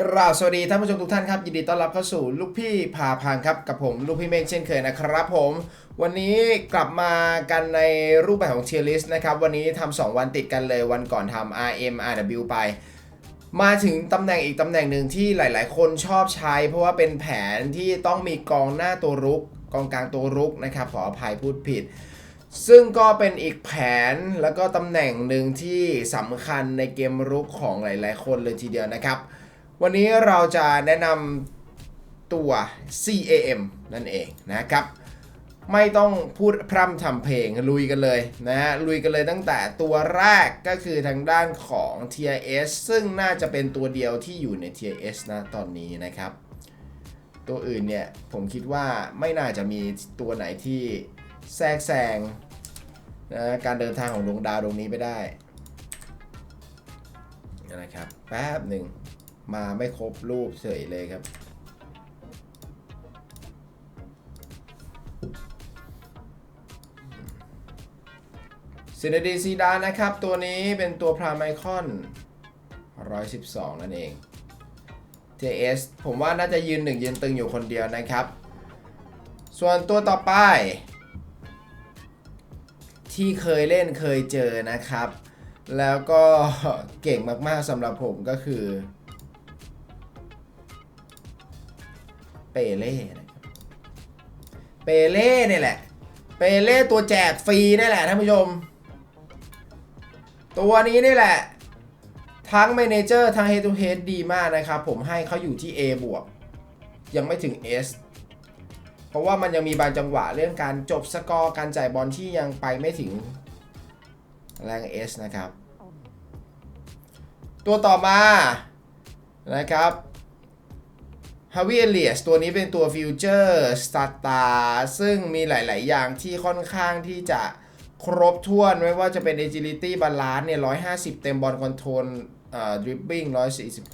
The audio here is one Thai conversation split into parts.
กราบสวัสดีท่านผู้ชมทุกท่านครับยินดีต้อนรับเข้าสู่ลูกพี่พาพังครับกับผมลูกพี่เมฆเช่นเคยนะครับผม วันนี้กลับมากันในรูปแบบของเชียร์ลิสต์นะครับวันนี้ทำสองวันติดกันเลยวันก่อนทำ RM RW ไป มาถึงตำแหน่งอีกตำแหน่งหนึ่งที่หลาย ๆ คนชอบใช้ เพราะว่าเป็นแผนที่ต้องมีกองหน้าตัวรุก กองกลางตัวรุกนะครับขออภัยพูดผิดซึ่งก็เป็นอีกแผนแล้วก็ตำแหน่งหนึ่งที่สำคัญในเกมรุกของหลาย ๆ คนเลยทีเดียวนะครับ วันนี้เราจะแนะนำตัว CAM นั่นเองนะครับ ไม่ต้องพูดพร่ำทำเพลงลุยกันเลยนะฮะลุยกันเลยตั้งแต่ตัวแรกก็คือทางด้านของ TIS ซึ่งน่าจะเป็นตัวเดียวที่อยู่ใน TIS นะตอนนี้นะครับ ตัวอื่นเนี่ยผมคิดว่าไม่น่าจะมีตัวไหนที่แทรกแซงนะการเดินทางของดวงดาวดวงนี้ไปได้นะครับแป๊บหนึ่ง มาไม่ครบรูปเฉยเลยครับ ซินดีซีดานนะครับ ตัวนี้เป็นตัวพราไมคอน 112 นั่นเอง TS ผมว่าน่าจะยืนหนึ่งยืนตึงอยู่คนเดียวนะครับ ส่วนตัวต่อไป ที่เคยเล่นเคยเจอนะครับ แล้วก็เก่งมากๆสำหรับผมก็คือ เปเล่นะครับเปเล่เนี่ยแหละ เปเล่ตัวแจกฟรีนี่แหละท่านผู้ชม ตัวนี้นี่แหละ ทั้งเมเนเจอร์ทั้ง Head to Head ดีมากนะครับ ผมให้เขาอยู่ที่ A บวกยังไม่ถึง S เพราะว่ามันยังมีบางจังหวะเรื่องการจบสกอร์การจ่ายบอลที่ยังไปไม่ถึงแรง S นะครับ ตัวต่อมานะครับ ฮาวิเอเลียสตัวนี้เป็นตัวฟิวเจอร์สตาร์ตาซึ่งมีหลาย ๆ อย่างที่ค่อนข้างที่จะครบถ้วนไม่ว่าจะเป็น agility balance เนี่ย 150 เต็มบอลคอนโทรลอ่า dribbling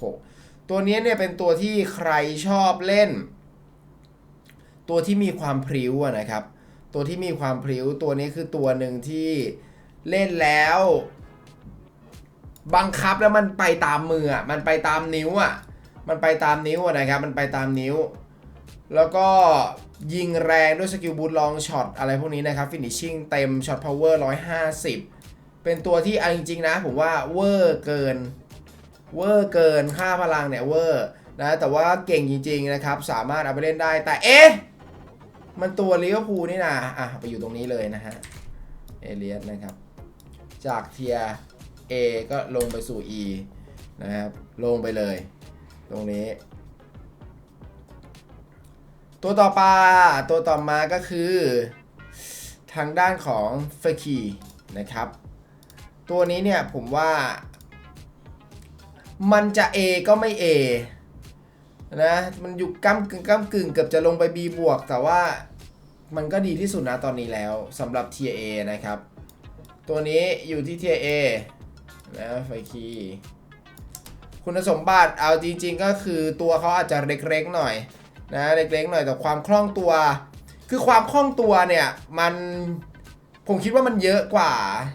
146 ตัวนี้เนี่ยเป็นตัวที่ใครชอบเล่น ตัวที่มีความพริ้วนะครับ ตัวที่มีความพริ้วตัวนี้คือตัวหนึ่งที่เล่นแล้ว บังคับแล้วมันไปตามมืออะมันไปตามนิ้วอะ มันไปตามนิ้วนะครับ มันไปตามนิ้ว แล้วก็ยิงแรงด้วยสกิลบูทลองช็อตอะไรพวกนี้นะครับฟินิชชิ่งเต็มช็อตพาวเวอร์150 เป็นตัวที่เอาจริงๆนะ ผมว่าเวอร์เกิน เวอร์เกินค่าพลังเนี่ยเวอร์นะแต่ว่าเก่งจริงๆนะครับ สามารถเอาไปเล่นได้แต่เอ๊ะมันตัวลิเวอร์พูลนี่นะอะไปอยู่ตรงนี้เลยนะฮะเอเลียสนะครับ จากเทีย A ก็ลงไปสู่ E นะครับ ลงไปเลย ตรงนี้ ตัวต่อมาตัวต่อมาก็คือ ทางด้านของเฟคีนะครับ ตัวนี้เนี่ยผมว่า มันจะ A ก็ไม่ A นะมันอยู่ก้ากึ่งก้ากึ่งเกือบจะลงไป B บวก แต่ว่ามันก็ดีที่สุดนะตอนนี้แล้วสำหรับ TIA นะครับ ตัวนี้อยู่ที่ TIA นะไฟคี คุณสมบัติเอาจริง ๆ ก็คือตัวเขาอาจจะเล็กๆหน่อยนะเล็กๆหน่อยแต่ความคล่องตัว คือความคล่องตัวเนี่ยมันผมคิดว่ามันเยอะกว่า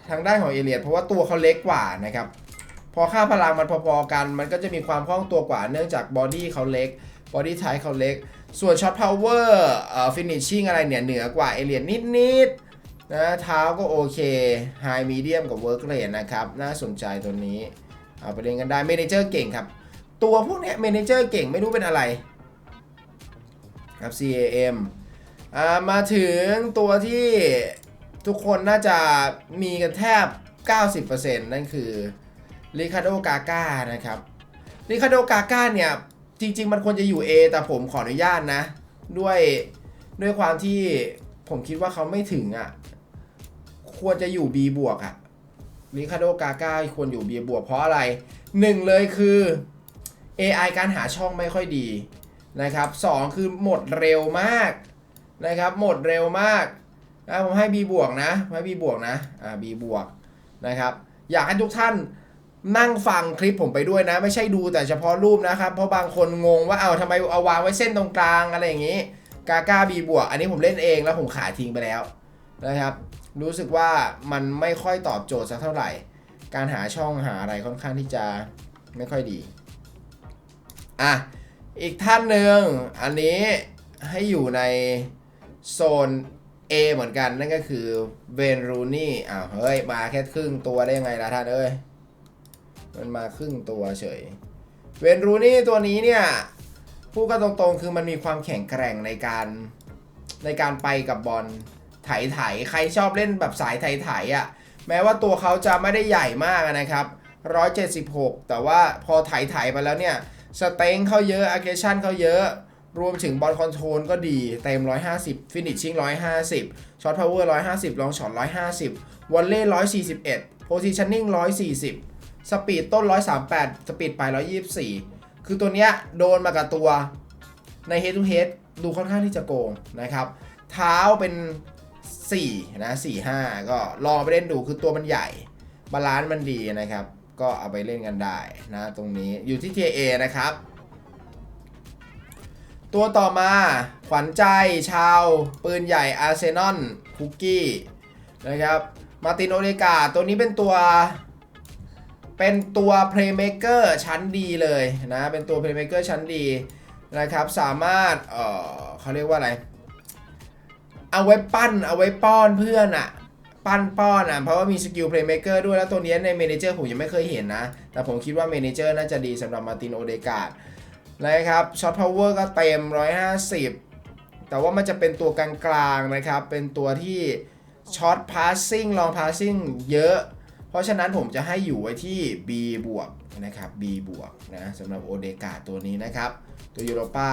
ทางด้านของเอเลียดเพราะว่าตัวเขาเล็กกว่านะครับพอค่าพลังมันพอๆกัน มันก็จะมีความคล่องตัวกว่าเนื่องจากบอดี้เขาเล็กบอดี้ไทเขาเล็ก ส่วนช็อตพาวเวอร์เอ่อฟินิชชิ่งอะไรเนี่ยเหนือกว่าเอเลียดนิดๆนะเท้าก็โอเคไฮมีเดียมกับเวิร์กเรนนะครับ น่าสนใจตัวนี้ เอาไปเล่นกันได้เมนเจอร์เก่งครับ ตัวพวกเนี้ยเมนเจอร์เก่งไม่รู้เป็นอะไรครับ CAM อ่ามาถึงตัวที่ทุกคนน่าจะมีกันแทบ 90%นั่นคือริคาโดกาก้านะครับริคาโดกาก้าเนี่ย จริง ๆ มันควรจะอยู่ A แต่ผมขออนุญาตนะ ด้วยด้วยความที่ผมคิดว่าเขาไม่ถึงอะ ควรจะอยู่ B บวกอะ ริคาโดกาก้าควรอยู่ B บวกเพราะอะไรหนึ่งเลยคือ AI การหาช่องไม่ค่อยดีนะครับสองคือหมดเร็วมากนะครับหมดเร็วมากนะผมให้ B บวกนะให้ B บวกนะอ่า B บวกนะครับอยากให้ทุกท่านนั่งฟังคลิปผมไปด้วยนะ ไม่ใช่ดูแต่เฉพาะรูปนะครับ เพราะบางคนงงว่าเอาทำไมเอาวางไว้เส้นตรงกลางอะไรอย่างนี้กาก้า B บวกอันนี้ผมเล่นเองแล้วผมขายทิ้งไปแล้วนะครับ รู้สึกว่ามันไม่ค่อยตอบโจทย์สักเท่าไหร่ การหาช่องหาอะไรค่อนข้างที่จะไม่ค่อยดี อะ อีกท่านหนึ่งอันนี้ให้อยู่ในโซน A เหมือนกันนั่นก็คือเวนรูนี่อ้าวเฮ้ย มาแค่ครึ่งตัวได้ยังไงล่ะท่านเอ้ย มันมาครึ่งตัวเฉยเวนรูนี่ตัวนี้เนี่ยพูดกันตรงๆ คือมันมีความแข็งแกร่งในการในการไปกับบอล ไถไถใครชอบเล่นแบบสายไถไถอะแม้ว่าตัวเขาจะไม่ได้ใหญ่มากนะครับ 176 แต่ว่าพอไถไถไปแล้วเนี่ยสเต็งเขาเยอะ a g g r e s s i o n เขาเยอะ รวมถึงบอลคอนโทรลก็ดี เต็ม 150 finishing 150 ช็อตพาวเวอร์ 150 ลองช็อต 150 วอลเล่ 141 positioning 140 สปีดต้น 138 สปีดปลาย 124 คือตัวเนี้ยโดนมากับตัวใน head to head ดูค่อนข้างที่จะโกงนะครับ เท้าเป็น 4นะ4 5 ก็ลองไปเล่นดูคือตัวมันใหญ่ บาลานซ์มันดีนะครับ ก็เอาไปเล่นกันได้นะตรงนี้อยู่ที่ TA นะครับ ตัวต่อมาขวัญใจชาว ปืนใหญ่อาร์เซนอลคุกกี้นะครับมาตินโอเดกาตัวนี้เป็นตัวเป็นตัวเพลย์เม k เกอร์ชั้นดีเลยนะ เป็นตัวเพลย์เม k เกอร์ชั้นดีนะครับ สามารถ เออเขาเรียกว่าอะไร เอาไว้ปั้นเอาไว้ป้อนเพื่อนอะปั้นป้อนอะเพราะว่ามีสกิลเพลย์เมเกอร์ด้วยแล้วตัวนี้ในเมนเจอร์ผมยังไม่เคยเห็นนะ แต่ผมคิดว่าเมนเจอร์น่าจะดีสำหรับมาตินโอเดกาดนะครับช็อตพาวเวอร์ก็เต็ม 150 แต่ว่ามันจะเป็นตัวกลางๆนะครับ เป็นตัวที่ช็อตพาสซิ่งลองพาสซิ่งเยอะ เพราะฉะนั้นผมจะให้อยู่ไว้ที่ B บวกนะครับ B บวกนะสำหรับโอเดกาตัวนี้นะครับ ตัวยูโรป้า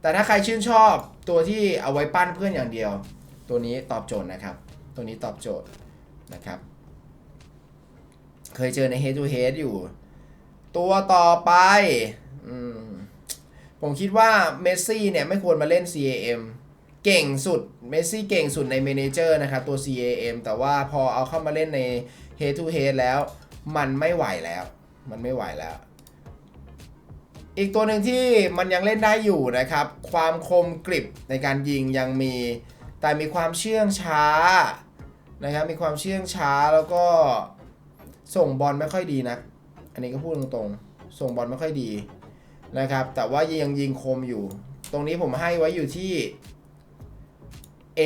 แต่ถ้าใครชื่นชอบตัวที่เอาไว้ปั้นเพื่อนอย่างเดียว ตัวนี้ตอบโจทย์นะครับ ตัวนี้ตอบโจทย์นะครับ เคยเจอใน head to head อยู่ ตัวต่อไปอมผมคิดว่าเมสซี่เนี่ยไม่ควรมาเล่น CAM เก่งสุดเมสซี่เก่งสุดในเมนเจอร์นะครับตัว CAM แต่ว่าพอเอาเข้ามาเล่นใน head to head แล้ว มันไม่ไหวแล้ว มันไม่ไหวแล้ว อีกตัวหนึ่งที่มันยังเล่นได้อยู่นะครับ ความคมกริบในการยิงยังมี แต่มีความเชื่องช้านะครับ มีความเชื่องช้าแล้วก็ส่งบอลไม่ค่อยดีนะ อันนี้ก็พูดตรงๆ ส่งบอลไม่ค่อยดีนะครับ แต่ว่ายังยิงคมอยู่ ตรงนี้ผมให้ไว้อยู่ที่ A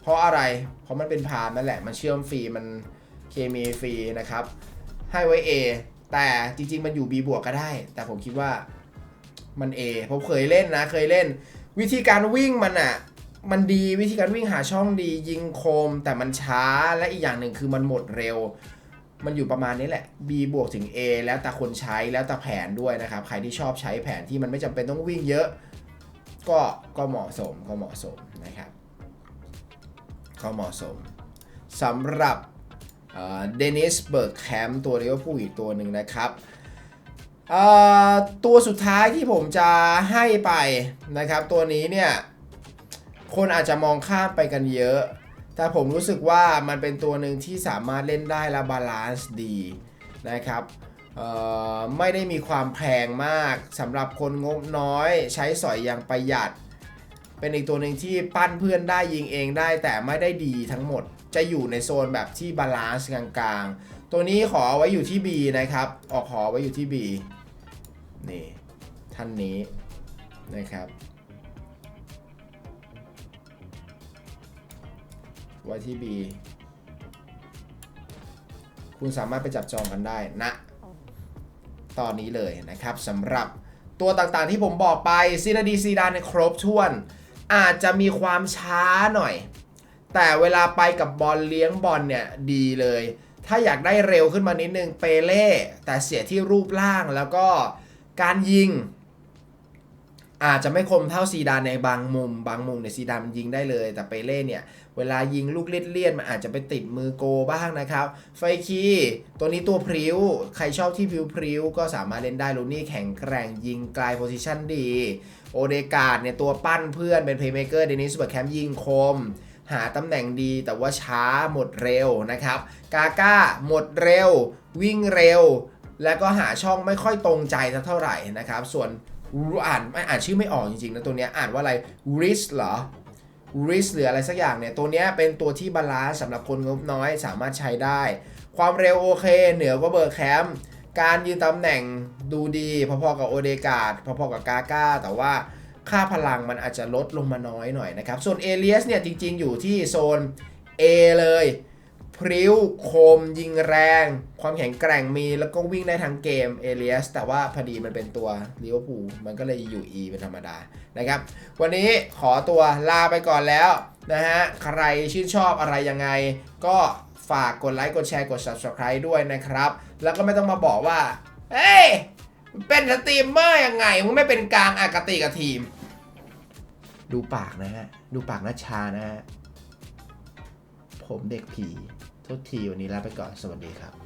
เพราะอะไร เพราะมันเป็นพามนั่นแหละ มันเชื่อมฟรี มันเคมีฟรีนะครับ ให้ไว้ A แต่จริง ๆ มันอยู่ B บวกก็ได้ แต่ผมคิดว่ามัน A ผมเคยเล่นนะ เคยเล่น วิธีการวิ่งมันอะมันดีวิธีการวิ่งหาช่องดียิงโคม แต่มันช้าและอีกอย่างหนึ่งคือมันหมดเร็ว มันอยู่ประมาณนี้แหละ B บวกถึง A แล้วแต่คนใช้แล้วแต่แผนด้วยนะครับ ใครที่ชอบใช้แผนที่มันไม่จำเป็นต้องวิ่งเยอะ ก็ก็เหมาะสมก็เหมาะสมนะครับก็เหมาะสมสำหรับ เดนิสเบิร์กแคมป์ตัวลิเวอร์พูลอีกตัวหนึ่งนะครับตัวสุดท้ายที่ผมจะให้ไปนะครับ ตัวนี้เนี่ย คนอาจจะมองข้ามไปกันเยอะ แต่ผมรู้สึกว่ามันเป็นตัวหนึ่งที่สามารถเล่นได้และบาลานซ์ดีนะครับไม่ได้มีความแพงมากสำหรับคนงบน้อย ใช้สอยอย่างประหยัด เป็นอีกตัวหนึ่งที่ปั้นเพื่อนได้ยิงเองได้แต่ไม่ได้ดีทั้งหมด จะอยู่ในโซนแบบที่บาลานซ์กลางๆ ตัวนี้ขอไว้อยู่ที่ B นะครับ ออกขอไว้อยู่ที่ B นี่ ท่านนี้นะครับไว้ที่ B คุณสามารถไปจับจองกันได้นะ ตอนนี้เลยนะครับสำหรับตัวต่างๆที่ผมบอกไปซีนาดีซีดานในครบถ้วน อาจจะมีความช้าหน่อย แต่เวลาไปกับบอลเลี้ยงบอลเนี่ยดีเลย ถ้าอยากได้เร็วขึ้นมานิดนึงเปเล่แต่เสียที่รูปร่างแล้วก็การยิง อาจจะไม่คมเท่าซีดานในบางมุม บางมุมเนี่ยซีดานมันยิงได้เลย แต่เปเล่เนี่ย เวลายิงลูกเลี่ยดๆมันอาจจะไปติดมือโกบ้างนะครับ ไฟคีตัวนี้ตัวพริ้ว ใครชอบที่พริ้วพริ้วก็สามารถเล่นได้ลูนี่แข็งแกร่งยิงไกลโพซิชันดี โอเดกาดเนี่ยตัวปั้นเพื่อนเป็นเพลย์เมเกอร์เดนิสเบิร์แคมป์ยิงคม หาตำแหน่งดีแต่ว่าช้าหมดเร็วนะครับ กาก้าหมดเร็ว วิ่งเร็ว แล้วก็หาช่องไม่ค่อยตรงใจสักเท่าไหร่นะครับ ส่วนอ่านไม่อ่านชื่อไม่ออกจริงๆนะตัวนี้อ่านว่าอะไรริสเหรอริสหรืออะไรสักอย่างเนี่ย ตัวนี้เป็นตัวที่บาลานซ์สำหรับคนงบน้อยสามารถใช้ได้ ความเร็วโอเค เหนือกว่าเบอร์แคมการยืนตำแหน่งดูดี พอๆกับโอเดกาดพอๆกับกาก้าแต่ว่า ค่าพลังมันอาจจะลดลงมาน้อยหน่อยนะครับ ส่วนเอเลียสเนี่ยจริงๆ อยู่ที่โซน A เลย พริ้วคม ยิงแรง ความแข็งแกร่งมีแล้วก็วิ่งได้ทั้งเกมเอเลียสแต่ว่าพอดีมันเป็นตัวลิเวอร์พูลมันก็เลยอยู่ E เป็นธรรมดานะครับ วันนี้ขอตัวลาไปก่อนแล้วนะฮะ ใครชื่นชอบอะไรยังไง ก็ฝากกดไลค์กดแชร์กด subscribe ด้วยนะครับ แล้วก็ไม่ต้องมาบอกว่า เฮ้ยเป็นสตรีมเมอร์ยังไงมึงไม่เป็นกลางอากติกับทีม ดูปากนะฮะ ดูปากนัชชานะฮะ ผมเด็กผีโทษทีวันนี้ลาไปก่อน สวัสดีครับ